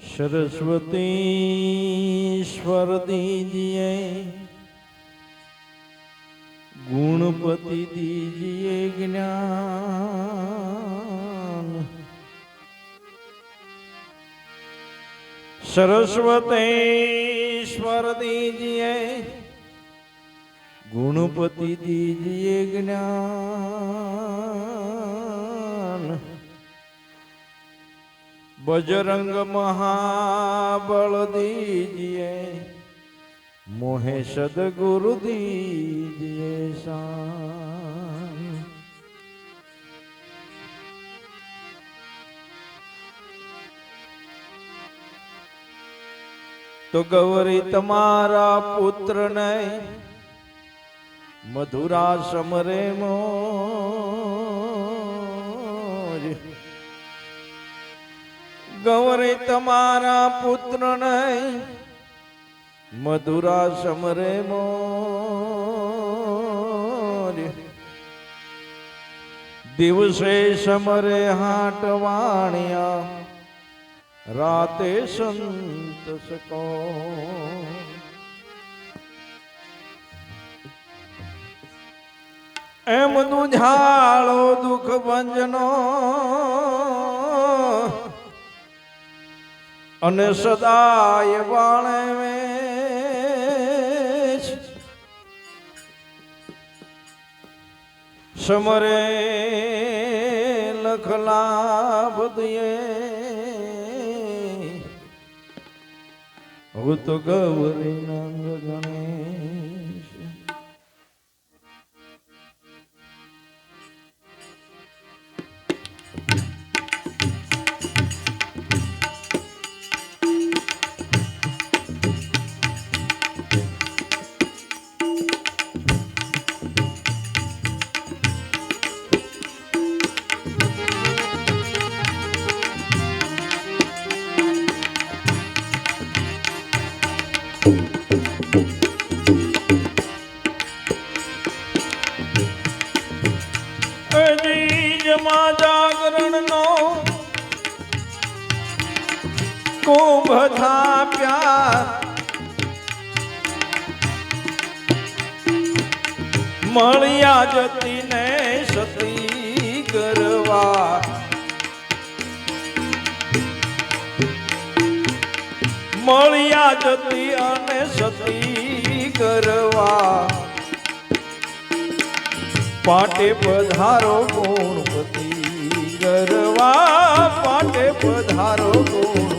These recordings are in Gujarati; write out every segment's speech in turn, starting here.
સરસ્વતીશ્વર દીજીએ ગુણપતિ દીજીએ જ્ઞાન સરસ્વતીશ્વર દીજીએ ગુણપતિ દીજીએ જ્ઞાન. બજરંગ મહાબળ દીજીએ મોહે સદગુરુ દીજીએ શાન તો ગૌરી તમારા પુત્ર ને મધુરા સમરે મો ગૌરી તમારા પુત્ર ને મધુરા સમરે મો દિવસે સમરે હાટ વાણિયા રાતે સંત સકો. એમ દુઝાળો દુઃખ ભંજનો. અને સદાય વાણે સમરે લખ લાભ દિયે હું તો ગૌરી નંદ ગણેશ મળ્યા જતીને સતી કરવા. મળ્યા જતી અને સતી કરવા. પાટે પધારો ગુણપતિ કરવા પાટે પધારો ગુણપતિ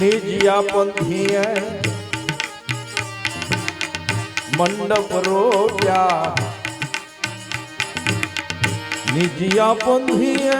નિજિયા પંથીએ મંડપ રોપ્યા. નિજિયા પંથીએ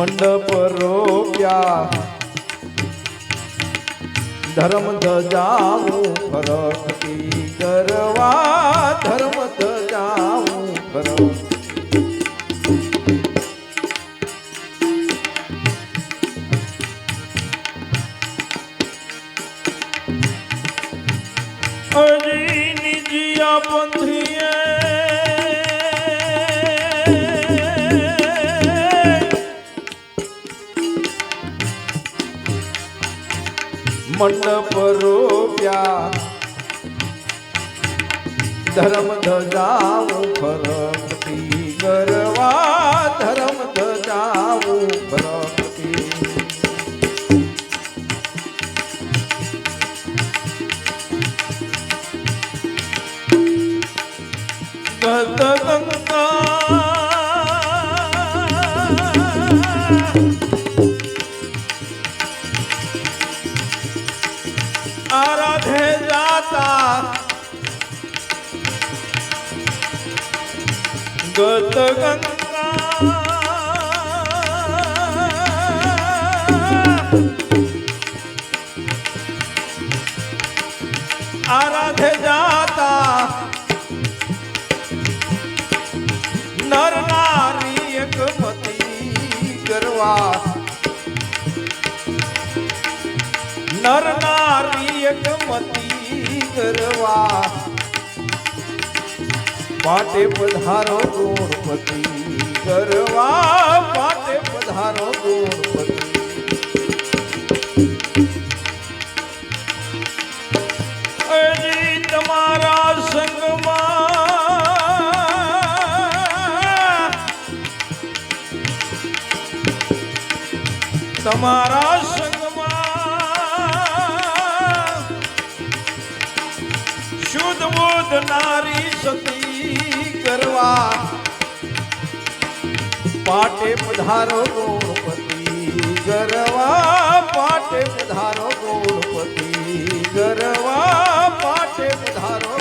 મંડપ રોપ્યા ધર્મ ધજાવું ફરકતી કરવા ધર્મ ધજાવું ફરક મંડપ રોપ્યા. ધર્મ ધજાવું ફરકતી ગરવા. ધર્મ ધજાવું ફરકતી આરાધે જાતા આરાધે જાતા નર નારી એકમતી કરવા નર નારી એકમતી કરવા પાટે પધારો ગુણપતિ કરવા માટે પધારો ગુણપતિ તમારા સંગમાં તમારા સંગમાં શુદ્ધ બુદ્ધ નારી કરવા. પાટે પધારો ગુણપતિ ગરવા. પાટે પધારો ગુણપતિ ગરવા. પાટે પધારો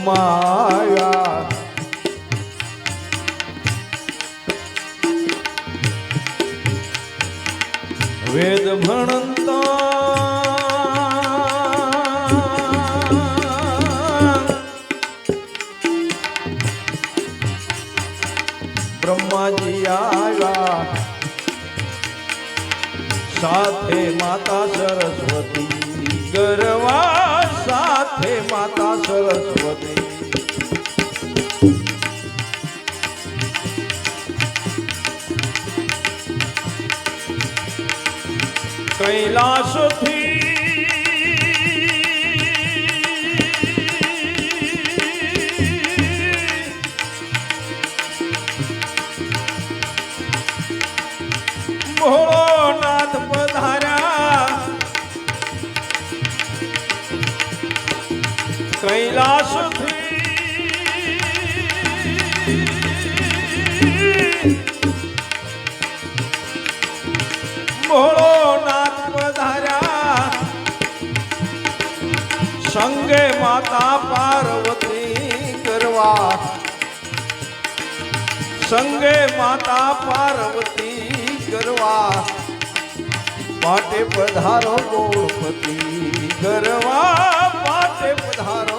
બ્રહ્માયા વેદ ભણતા બ્રહ્માજી આવ્યા. સાથે માતા સરસ્વતી ગરવા સાથે માતા સરસ્વતી. કૈલાસથી ભોળોનાથ માતા પાર્વતી કરવા. સંગે માતા પાર્વતી કરવા. માટે પધારો ગોળપતિ કરવા માટે પધારો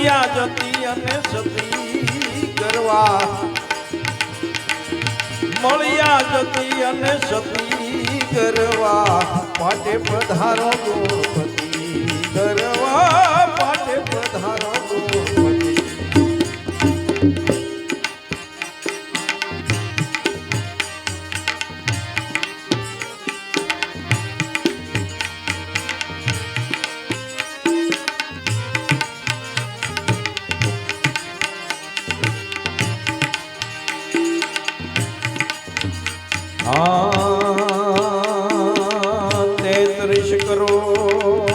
મળ્યા જતી અને સતી કરવા. મળ્યા જતી અને સતી કરવા. માટે પધારો ગોપતિ કરવા આ તેત્રીસ કરોડ.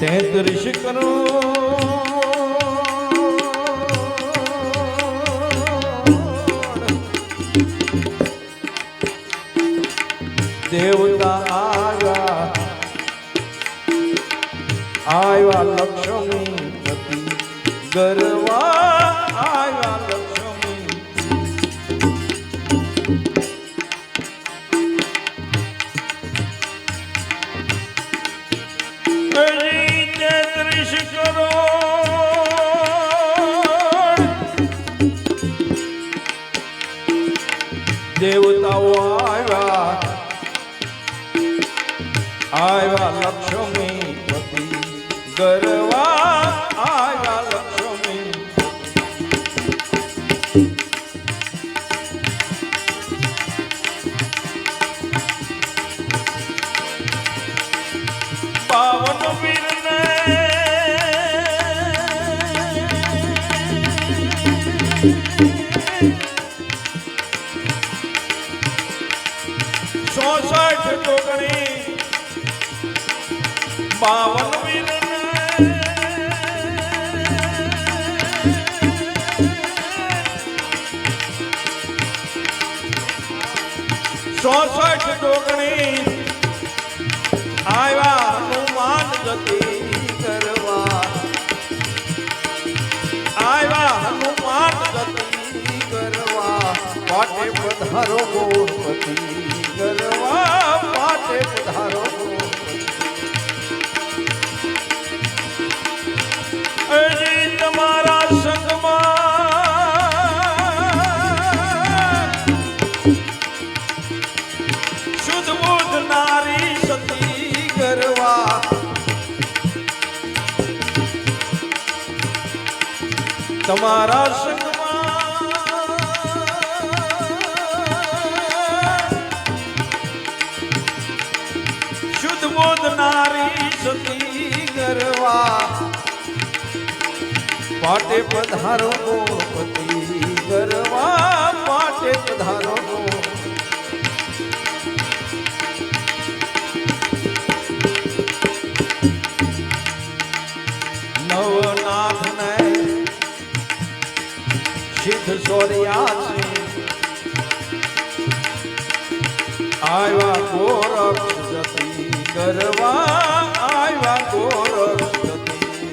તેત્રીસ કરોડ. દેવતા આવ્યા આવ્યા લક્ષ્મી પતિ ગરવા દેવતાઓ આવ્યા. આવ્યા લક્ષ્મી ગરવા આવ્યા લક્ષ્મી પાવન વીરને બાવન વીરને ચોસઠ ટોકણી આવ્યા હનુમાન ગતિ કરવા. આવ્યા હનુમાન ગતિ કરવા. પાટે પધારો ગોપતિ કરવા. પાટે પધારો તમારા સંગમાં શુદ્ધ બુદ્ધ નારી સતી ગરવા. પાટે પધારો છે આવ્યા ગોરક્ષ જતી ગરવા આવ્યા ગોરક્ષ જતી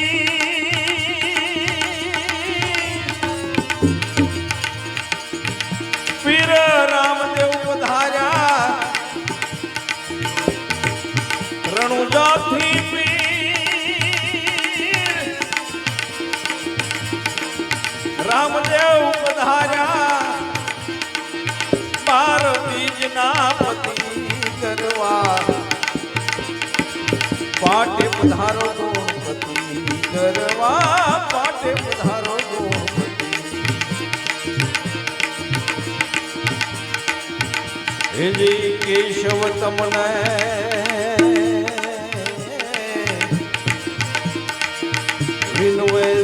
પધારો ગોપતિ કરવા માટે પધારો ગોપતિ કેશવ તમને.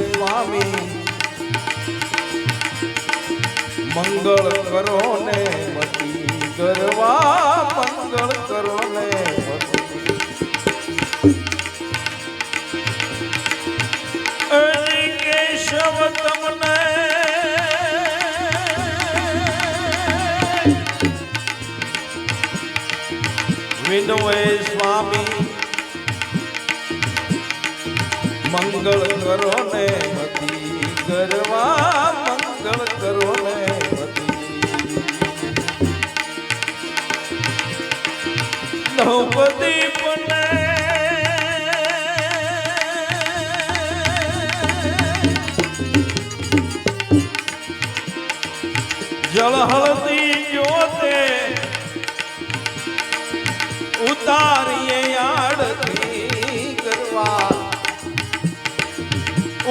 સ્વામી મંગળ કરો ને મતી ગરવા વિનવે સ્વામી મંગળ કરો ને મતી કરવા મંગળ કરો ને મતી દ્રૌપદી પણ જળ હળદી ઉતારીએ આરતી કરવા.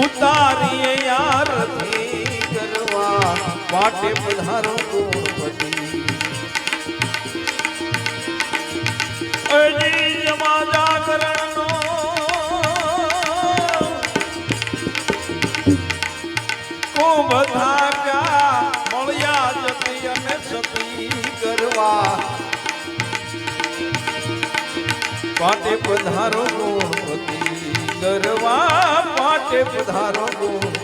ઉતારીએ આરતી કરવા. વાટે પધારો ગોપતિ પાટે પધારો ગુણપતિ કરવા માટે પધારો ગરવા